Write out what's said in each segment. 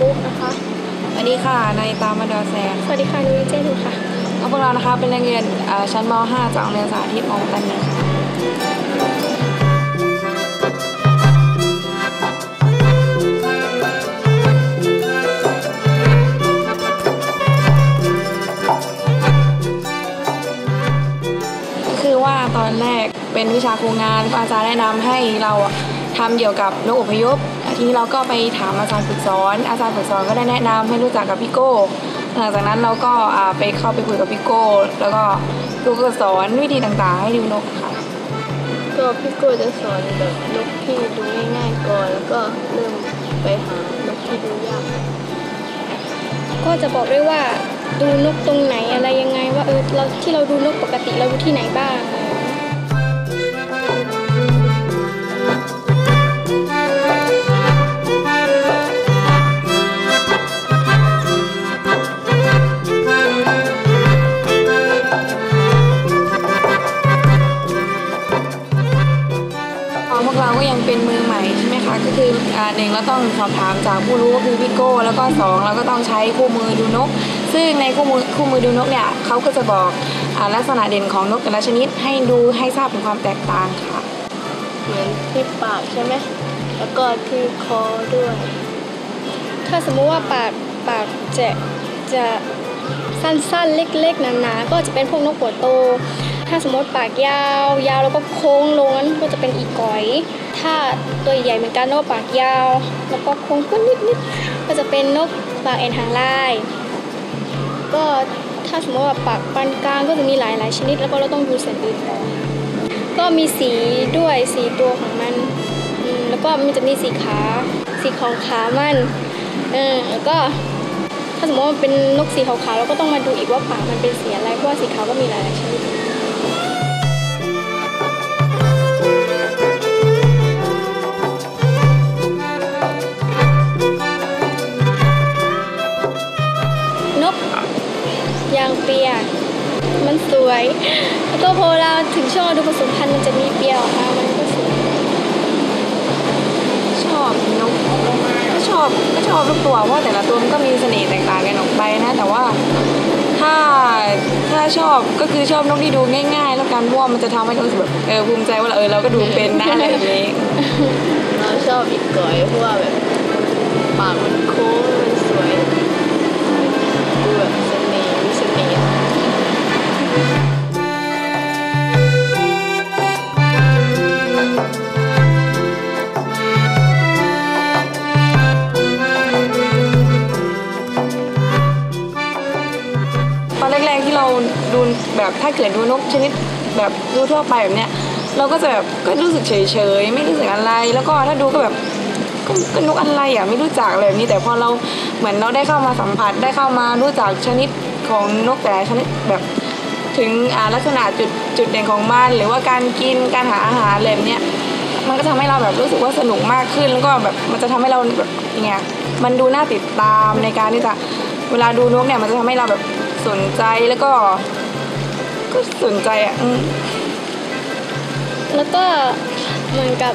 มุกนะคะสวัสดีค่ะนายตามมาดอแซงสวัสดีค่ะนุ้ยเจนูค่ะพวกเรานะคะเป็นนักเรียนเอ่อชั้นม .5 จากโรงเรียนสาธิตมองตันนี้ค่ะก็คือว่าตอนแรกเป็นวิชาครูงานก็อาจารย์แนะนำให้เราอะทำเกี่ยวกับนกอพยพ ทีนี้เราก็ไปถามอาจารย์ฝึกสอน อาจารย์ฝึกสอนก็ได้แนะนำให้รู้จักกับพี่โก้หลังจากนั้นเราก็อ่าไปเข้าไปคุยกับพี่โก้ แล้วก็พี่โก้ก็สอนวิธีต่างๆ ให้ดูนกค่ะ ก็พี่โก้จะสอนแบบนกที่ดูง่ายๆก่อนแล้วก็เริ่มไปหานกที่ดูยาก ก็จะบอกด้วยว่าดูนกตรงไหนอะไรยังไงว่าเออเราที่เราดูนกปกติเราดูที่ไหนบ้าง เราต้องสอบถามจากผู้รู้ก็คือพี่โก้ แล้วก็สองเราก็ต้องใช้คู่มือดูนก ซึ่งในคู่มือคู่มือดูนกเนี่ยเขาก็จะบอกอลักษณะเด่นของนกแต่ละชนิดให้ดูให้ทราบถึงความแตกต่างค่ะ เหมือนที่ปากใช่ไหมแล้วก็ที่คอด้วย ถ้าสมมุติว่าปากปากจะจะสั้นๆ เล็กๆหนาๆก็จะเป็นพวกนกหัวโต ถ้าสมมติปากยาว ยาวแล้วก็โค้งลงนั้นก็จะเป็นอีกอยาตัวใหญ่เหมือนกันแล้วก็ปากยาว แล้วก็โค้งขึ้นนิดๆก็จะเป็นนกปากเอ็นหางลาย ก็ถ้าสมมติว่าปากปานกลางก็จะมีหลายๆชนิด แล้วก็เราต้องดูส่วนอื่นต่อก็มีสีด้วยสีตัวของมันมแล้วก็มันจะมีสีขาสีของขามันเออแล้วก็ถ้าสมมติว่ามันเป็นนกสีขาวๆเราก็ต้องมาดูอีกว่าปากมันเป็นสีอะไรเพราะว่าสีขาวก็มีหลายๆชนิด วย แล้วก็พอเราถึงช่วงฤดูผสมพันธุ์มันจะมีเปรี้ยออกมามันก็สวยชอบนกก็ชอบก็ชอบทุกตัวเพราะแต่ละตัวมันก็มีเสน่ห์แตกต่างกันออกไปนะ แต่ว่าถ้าถ้าชอบก็คือชอบนกที่ดูง่าย ๆ แล้วกันเพรว่ามันจะทำให้เรารู้สึกแบบเออภูมิใจว่าเออเราก็ดูเป็นนะอะไรแบบนี้เราชอบอีกก่อยเพราะว่าแบบปากมันโค้งมัน ดูแบบถ้าเกิดดูนกชนิดแบบดูทั่วไปแบบเนี้ยเราก็จะแบบก็รู้สึกเฉยๆไม่รู้สึกอะไร แล้วก็ถ้าดูก็แบบก็นกอะไรอะไม่รู้จักอะไรแบบนี้แต่พอเราเหมือนเราได้เข้ามาสัมผัสได้เข้ามารู้จักชนิดของนกแต่ละชนิดแบบถึงลักษณะจุดจุดเด่นของมันหรือว่าการกินการหาอาหารอะไรแบบเนี้ยมันก็ทำให้เราแบบรู้สึกว่าสนุกมากขึ้น แล้วก็แบบมันจะทำให้เราแบบยังไงมันดูน่าติดตามในการที่จะเวลาดูนกเนี่ยมันจะทำให้เราแบบ สนใจแล้วก็ ก็สนใจอะอืมแล้วก็เหมือนกับ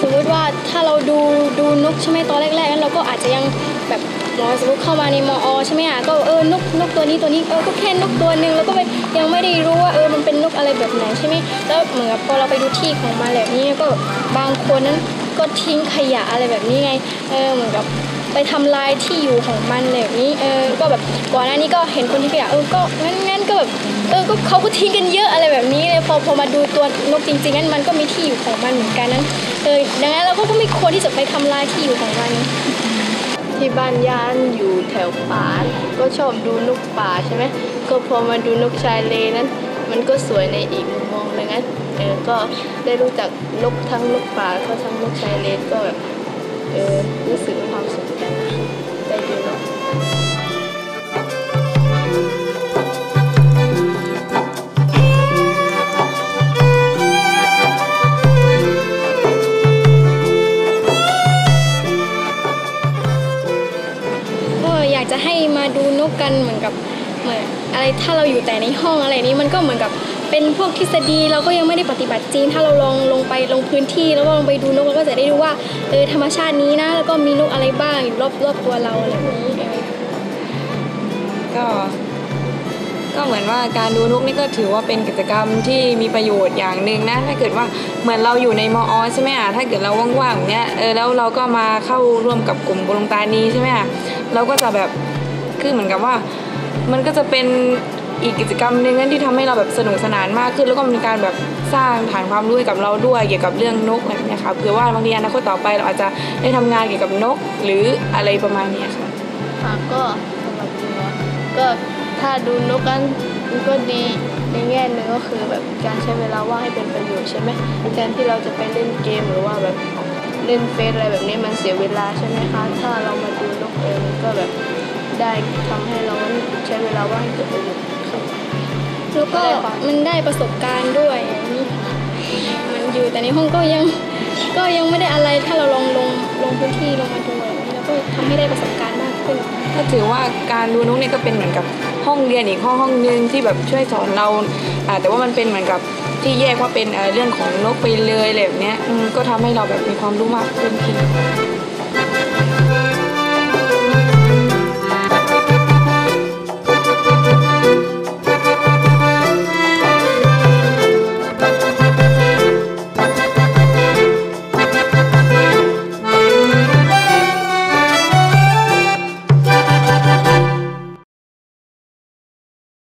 สมมติว่าถ้าเราดูดูนกใช่ไหมตอนแรกๆนั้นเราก็อาจจะยังแบบหมอสมมติเข้ามาในมอใช่ไหมอะก็เออนกนกตัวนี้ตัวนี้เออก็แค่นกตัวหนึ่งแล้วก็ไม่ยังไม่ได้รู้ว่าเออมันเป็นนกอะไรแบบไหนใช่ไหมแล้วเหมือนกับพอเราไปดูที่ของมันแบบนี้ก็บางคนนั้นก็ทิ้งขยะอะไรแบบนี้ไงเออเหมือนกับ ไปทำลายที่อยู่ของมันแบบนี้เออก็แบบก่อนหน้านี้ก็เห็นคนที่ขยะเออก็งั้นงั้นก็แบบเออก็เขาก็ทิ้งกันเยอะอะไรแบบนี้เลยพอพอมาดูตัวนกจริงๆนั้นมันก็มีที่อยู่ของมันเหมือนกันนั้นเออดังนั้นเราก็ไม่ควรที่จะไปทำลายที่อยู่ของมันที่บ้านย่านอยู่แถวป่าก็ชอบดูนกป่าใช่ไหมก็พอมาดูนกชายเลนั้น มันก็สวยในอีกมุมมองเลยงั้นเออก็ได้รู้จักนกทั้งนกป่าก็ทั้งนกชายเลนก็แบบ เออรู้สึกมีความสุขกันนะได้ดูนกก็อยากจะให้มาดูนกกันเหมือนกับ เหมือนอะไรถ้าเราอยู่แต่ในห้องอะไรนี้มันก็เหมือนกับเป็นพวกทฤษฎีเราก็ยังไม่ได้ปฏิบัติจริง ถ้าเราลองลงไปลงพื้นที่แล้วก็ลองไปดูนกเราก็จะได้รู้ว่าเออธรรมชาตินี้นะ แล้วก็มีนกอะไรบ้างอยู่รอบรอบตัวเราอะไรแบบนี้ก็ก็เหมือนว่าการดูนกนี่ก็ถือว่าเป็นกิจกรรมที่มีประโยชน์อย่างหนึ่งนะถ้าเกิดว่าเหมือนเราอยู่ในมอใช่ไหมอะถ้าเกิดเราว่างๆเนี้ยเออแล้วเราก็มาเข้าร่วมกับกลุ่มบุรงตานีใช่ไหมอะเราก็จะแบบ คือเหมือนกับว่า มันก็จะเป็นอีกกิจกรรมหนึ่งที่ทำให้เราแบบสนุกสนานมากขึ้น แล้วก็มีการแบบสร้างฐานความรู้ให้กับเราด้วยเกี่ยวกับเรื่องนกอะไรแบบเนี้ยค่ะเผื่อว่าบางทีอนาคตต่อไปเราอาจจะได้ทำงานเกี่ยวกับนกหรืออะไรประมาณนี้ค่ะค่ะก็สำหรับหนูอะก็ถ้าดูนกกันมันก็ดีในแง่หนึ่งก็คือแบบการใช้เวลาว่างให้เป็นประโยชน์ใช่ไหมแทนที่เราจะไปเล่นเกมหรือว่าแบบเล่นเฟซอะไรแบบนี้มันเสียเวลาใช่ไหมคะถ้าเรามาดูนกเองก็แบบ ได้ทำให้เราใช้เวลาว่างให้เกิดประโยชน์ค่ะแล้วก็ได้ค่ะมันได้ประสบการณ์ด้วยอย่างนี้มันอยู่แต่ในห้องก็ยังก็ยังไม่ได้อะไรถ้าเราลองลงลงพื้นที่ลงมาดูแบบนี้แล้วก็ทำให้ได้ประสบการณ์มากขึ้น ก็ถือว่าการดูนกเนี่ยก็เป็นเหมือนกับห้องเรียนอีกห้องห้องหนึงที่แบบช่วยสอนเราอ่าแต่ว่ามันเป็นเหมือนกับที่แยกว่าเป็นเอ่อเรื่องของนกไปเลยอะไรแบบเนี้ยอืมก็ทำให้เราแบบมีความรู้มากขึ้นขึ้น